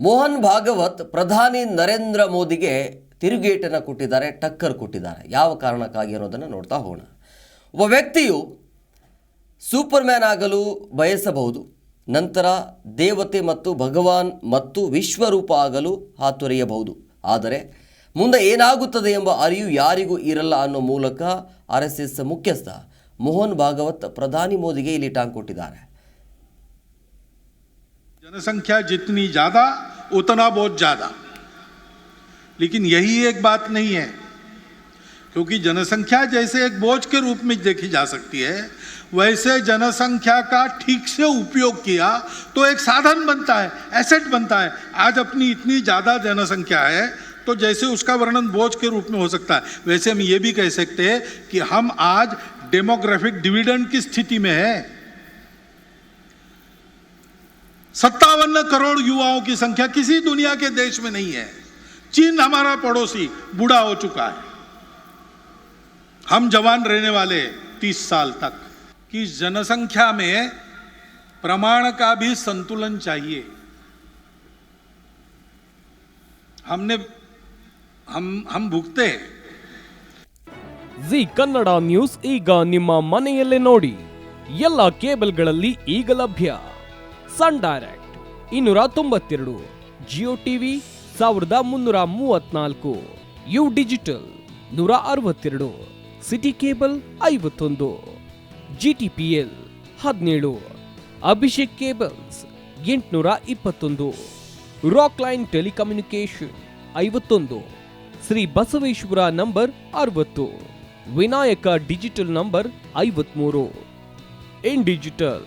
ಮೋಹನ್ ಭಾಗವತ್ ಪ್ರಧಾನಿ ನರೇಂದ್ರ ಮೋದಿಗೆ ತಿರುಗೇಟನ್ನು ಕೊಟ್ಟಿದ್ದಾರೆ, ಟಕ್ಕರ್ ಕೊಟ್ಟಿದ್ದಾರೆ. ಯಾವ ಕಾರಣಕ್ಕಾಗಿ ಅನ್ನೋದನ್ನು ನೋಡ್ತಾ ಹೋಗೋಣ. ಒಬ್ಬ ವ್ಯಕ್ತಿಯು ಸೂಪರ್ ಮ್ಯಾನ್ ಆಗಲು ಬಯಸಬಹುದು. ನಂತರ ದೇವತೆ ಮತ್ತು ಭಗವಾನ್ ಮತ್ತು ವಿಶ್ವರೂಪ ಆಗಲು ಹಾತೊರೆಯಬಹುದು. ಆದರೆ ಮುಂದೆ ಏನಾಗುತ್ತದೆ ಎಂಬ ಅರಿವು ಯಾರಿಗೂ ಇರಲ್ಲ ಅನ್ನೋ ಮೂಲಕ ಆರ್ ಎಸ್ ಎಸ್ ಮುಖ್ಯಸ್ಥ ಮೋಹನ್ ಭಾಗವತ್ ಪ್ರಧಾನಿ ಮೋದಿಗೆ ಇಲ್ಲಿ ಟಾಂಗ್ ಕೊಟ್ಟಿದ್ದಾರೆ. जनसंख्या जितनी ज़्यादा, उतना बहुत ज़्यादा। लेकिन यही एक बात नहीं है, क्योंकि जनसंख्या जैसे एक बोझ के रूप में देखी जा सकती है, वैसे जनसंख्या का ठीक से उपयोग किया तो एक साधन बनता है एसेट बनता है। आज अपनी इतनी ज़्यादा जनसंख्या है तो जैसे उसका वर्णन बोझ के रूप में हो सकता है। वैसे हम ये भी कह सकते हैं कि हम आज डेमोग्राफिक डिविडेंड की स्थिति में है। सत्तावन करोड़ युवाओं की संख्या किसी दुनिया के देश में नहीं है चीन हमारा पड़ोसी बूढ़ा हो चुका है हम जवान रहने वाले तीस साल तक कि जनसंख्या में प्रमाण का भी संतुलन चाहिए हमने हम हम भुगते हैं ಜಿ ಕನ್ನಡ ನ್ಯೂಸ್ ಈಗ ನಿಮ್ಮ ಮನೆಯಲ್ಲೇ ನೋಡಿ ಎಲ್ಲ ಕೇಬಲ್ಗಳಲ್ಲಿ ಈಗ ಲಭ್ಯ ಸನ್ ಡೈರೆಕ್ಟ್ ಇನ್ನೂರ ತೊಂಬತ್ತೆರಡು ಜಿಯೋ ಟಿವಿ ಸಾವಿರದ ಮುನ್ನೂರ ಮೂವತ್ನಾಲ್ಕು ಯು ಡಿಜಿಟಲ್ ನೂರ ಅರವತ್ತೆರಡು ಸಿಟಿ ಕೇಬಲ್ ಐವತ್ತೊಂದು ಜಿ ಟಿ ಪಿ ಎಲ್ ಹದಿನೇಳು ಅಭಿಷೇಕ್ ಕೇಬಲ್ಸ್ ಎಂಟುನೂರ ಇಪ್ಪತ್ತೊಂದು ರಾಕ್ ಲೈನ್ ಟೆಲಿಕಮ್ಯುನಿಕೇಶನ್ ಐವತ್ತೊಂದು ಶ್ರೀ ಬಸವೇಶ್ವರ ನಂಬರ್ ಅರವತ್ತು ವಿನಾಯಕ ಡಿಜಿಟಲ್ ನಂಬರ್ ಐವತ್ಮೂರು. In digital